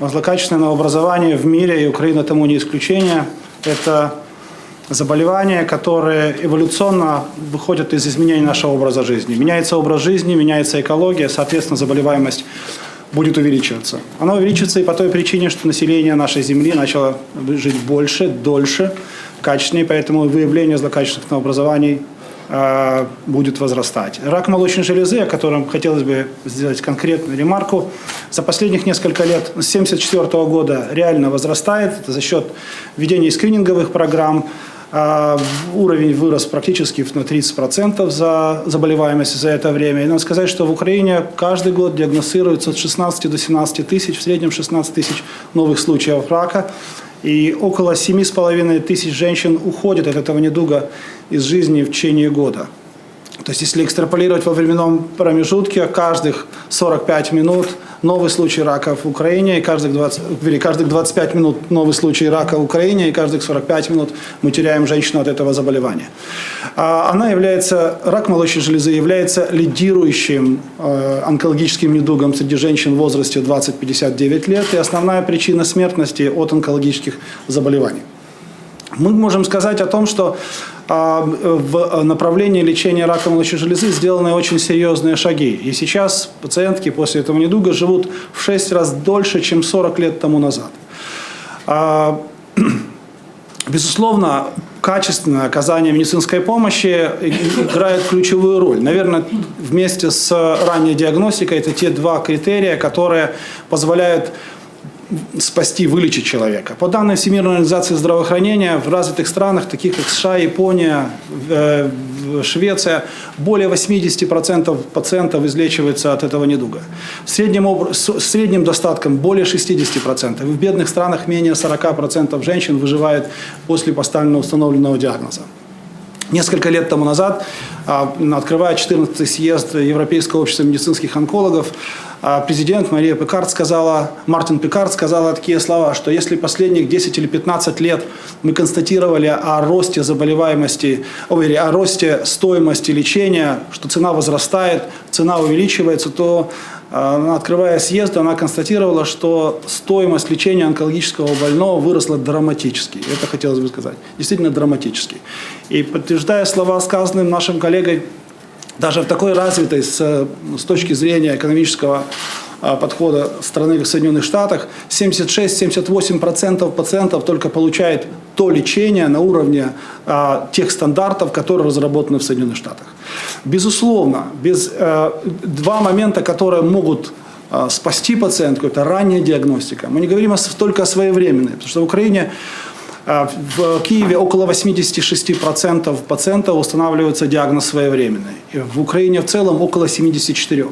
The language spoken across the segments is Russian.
Злокачественное образование в мире, и Украина тому не исключение, это заболевания, которые эволюционно выходят из изменений нашего образа жизни. Меняется образ жизни, меняется экология, соответственно, заболеваемость будет увеличиваться. Она увеличивается и по той причине, что население нашей Земли начало жить больше, дольше, качественнее, поэтому выявление злокачественных новообразований э, будет возрастать. Рак молочной железы, о котором хотелось бы сделать конкретную ремарку, за последних несколько лет, с 1974 года реально возрастает за счет введения скрининговых программ, а, Уровень вырос практически на 30% за заболеваемость за это время. И надо сказать, что в Украине каждый год диагностируется от 16 до 17 тысяч, в среднем 16 тысяч новых случаев рака. И около 7,5 тысяч женщин уходят от этого недуга из жизни в течение года. То есть, если экстраполировать во временном промежутке, каждых 45 минут новый случай рака в Украине, и каждых, 20, или каждых 25 минут новый случай рака в Украине, и каждых 45 минут мы теряем женщину от этого заболевания. А она является, рак молочной железы является лидирующим э, онкологическим недугом среди женщин в возрасте 20-59 лет, и основная причина смертности от онкологических заболеваний. Мы можем сказать о том, что а, в направлении лечения рака молочной железы сделаны очень серьезные шаги. И сейчас пациентки после этого недуга живут в 6 раз дольше, чем 40 лет тому назад. А, безусловно, качественное оказание медицинской помощи играет ключевую роль. Наверное, вместе с ранней диагностикой это те два критерия, которые позволяют спасти, вылечить человека. По данным Всемирной организации здравоохранения, в развитых странах, таких как США, Япония, э, Швеция, более 80% пациентов излечивается от этого недуга. В среднем, с средним достатком более 60%. В бедных странах менее 40% женщин выживает после поставленного установленного диагноза. Несколько лет тому назад, а, открывая 14-й съезд Европейского общества медицинских онкологов, президент Мария Пикард сказала, Мартин Пикард сказала такие слова, что если последних 10 или 15 лет мы констатировали о росте заболеваемости, о росте стоимости лечения, что цена возрастает, цена увеличивается, то а, открывая съезд, она констатировала, что стоимость лечения онкологического больного выросла драматически. Это хотелось бы сказать. Действительно драматически. И подтверждая слова, сказанные нашим коллегой, даже в такой развитой с, с точки зрения экономического а, подхода страны в Соединенных Штатах 76-78% пациентов только получает то лечение на уровне а, тех стандартов, которые разработаны в Соединенных Штатах. Безусловно, без, а, два момента, которые могут а, спасти пациентку, это ранняя диагностика. Мы не говорим только о своевременной, потому что в Украине в Киеве около 86% пациентов устанавливается диагноз своевременный. В Украине в целом около 74%.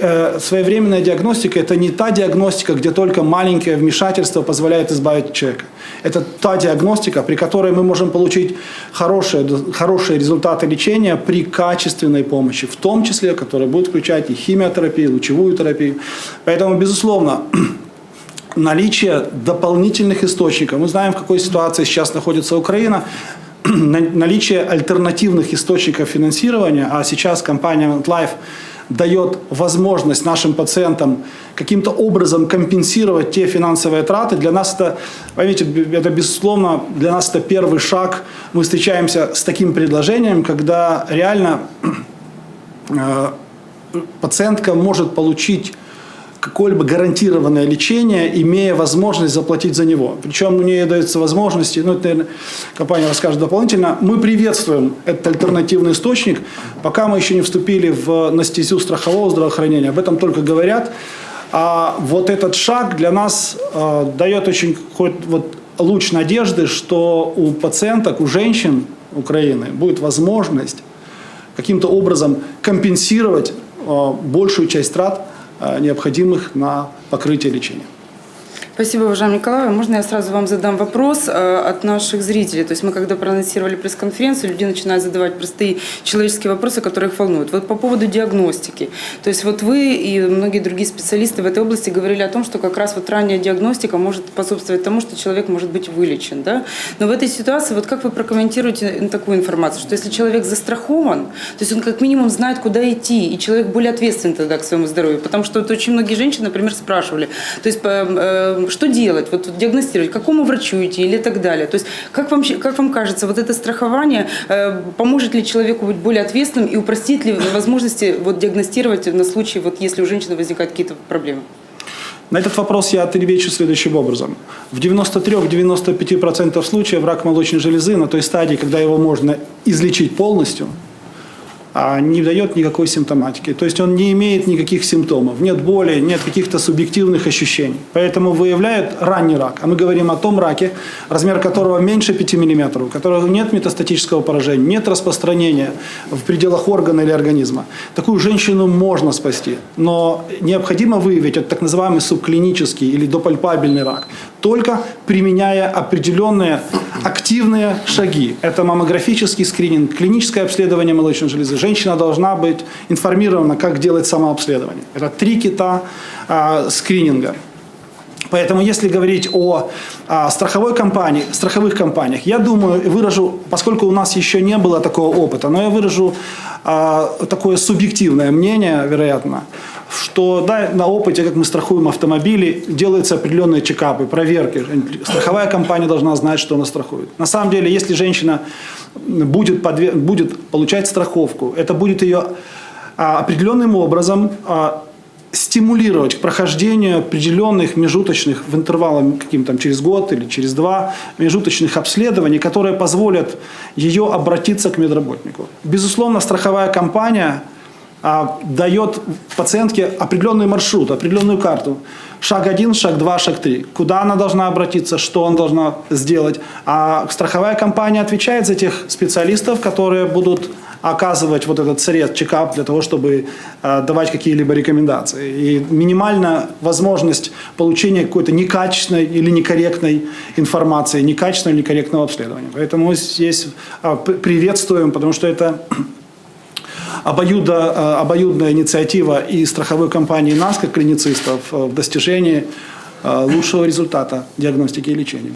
Э, своевременная диагностика – это не та диагностика, где только маленькое вмешательство позволяет избавить человека. Это та диагностика, при которой мы можем получить хорошие, хорошие результаты лечения при качественной помощи, в том числе, которая будет включать и химиотерапию, лучевую терапию. Поэтому, безусловно, наличие дополнительных источников. Мы знаем, в какой ситуации сейчас находится Украина. Наличие альтернативных источников финансирования, а сейчас компания MetLife дает возможность нашим пациентам каким-то образом компенсировать те финансовые траты. Для нас это, поймите, это безусловно, для нас это первый шаг. Мы встречаемся с таким предложением, когда реально э, пациентка может получить какое-либо гарантированное лечение, имея возможность заплатить за него. Причем у нее дается возможность, ну, это, наверное, компания расскажет дополнительно, мы приветствуем этот альтернативный источник, пока мы еще не вступили в настезю страхового здравоохранения, об этом только говорят. А вот этот шаг для нас э, дает очень хоть вот луч надежды, что у пациенток, у женщин Украины будет возможность каким-то образом компенсировать э, большую часть трат, необходимых на покрытие лечения. Спасибо, уважаемый Николай. Можно я сразу вам задам вопрос э, от наших зрителей? То есть мы, когда проанонсировали пресс-конференцию, люди начинают задавать простые человеческие вопросы, которые их волнуют. Вот по поводу диагностики. То есть вот вы и многие другие специалисты в этой области говорили о том, что как раз вот ранняя диагностика может способствовать тому, что человек может быть вылечен. Да? Но в этой ситуации, вот как вы прокомментируете такую информацию, что если человек застрахован, то есть он как минимум знает, куда идти, и человек более ответственен тогда к своему здоровью. Потому что вот очень многие женщины, например, спрашивали, то есть э, что делать, вот диагностировать, к какому врачу идти или так далее. То есть как вам, как вам кажется, вот это страхование э, поможет ли человеку быть более ответственным и упростит ли возможности вот, диагностировать на случай, вот, если у женщины возникают какие-то проблемы? На этот вопрос я отвечу следующим образом. В 93-95% случаев рак молочной железы на той стадии, когда его можно излечить полностью, не дает никакой симптоматики. То есть он не имеет никаких симптомов, нет боли, нет каких-то субъективных ощущений. Поэтому выявляют ранний рак. А мы говорим о том раке, размер которого меньше 5 мм, у которого нет метастатического поражения, нет распространения в пределах органа или организма. Такую женщину можно спасти, но необходимо выявить этот так называемый субклинический или допальпабельный рак, только применяя определенные активные шаги. Это маммографический скрининг, клиническое обследование молочной железы. Женщина должна быть информирована, как делать самообследование. Это три кита а, скрининга. Поэтому, если говорить о, а, страховой компании, страховых компаниях, я думаю, выражу, поскольку у нас еще не было такого опыта, но я выражу а, такое субъективное мнение, вероятно, что да, на опыте, как мы страхуем автомобили, делаются определенные чекапы, проверки. Страховая компания должна знать, что она страхует. На самом деле, если женщина будет, подве- будет получать страховку, это будет ее а, определенным образом а, стимулировать к прохождению определенных межуточных в интервалах каким там через год или через два межуточных обследований, которые позволят ее обратиться к медработнику. Безусловно, страховая компания а, дает пациентке определенный маршрут, определенную карту. Шаг один, шаг два, шаг три. Куда она должна обратиться, что она должна сделать. А страховая компания отвечает за тех специалистов, которые будут оказывать вот этот сред, чекап для того, чтобы э, давать какие-либо рекомендации. И минимальная возможность получения какой-то некачественной или некорректной информации, некачественного или некорректного обследования. Поэтому здесь э, приветствуем, потому что это обоюдо, э, обоюдная инициатива и страховой компании нас, как клиницистов, э, в достижении э, лучшего результата диагностики и лечения.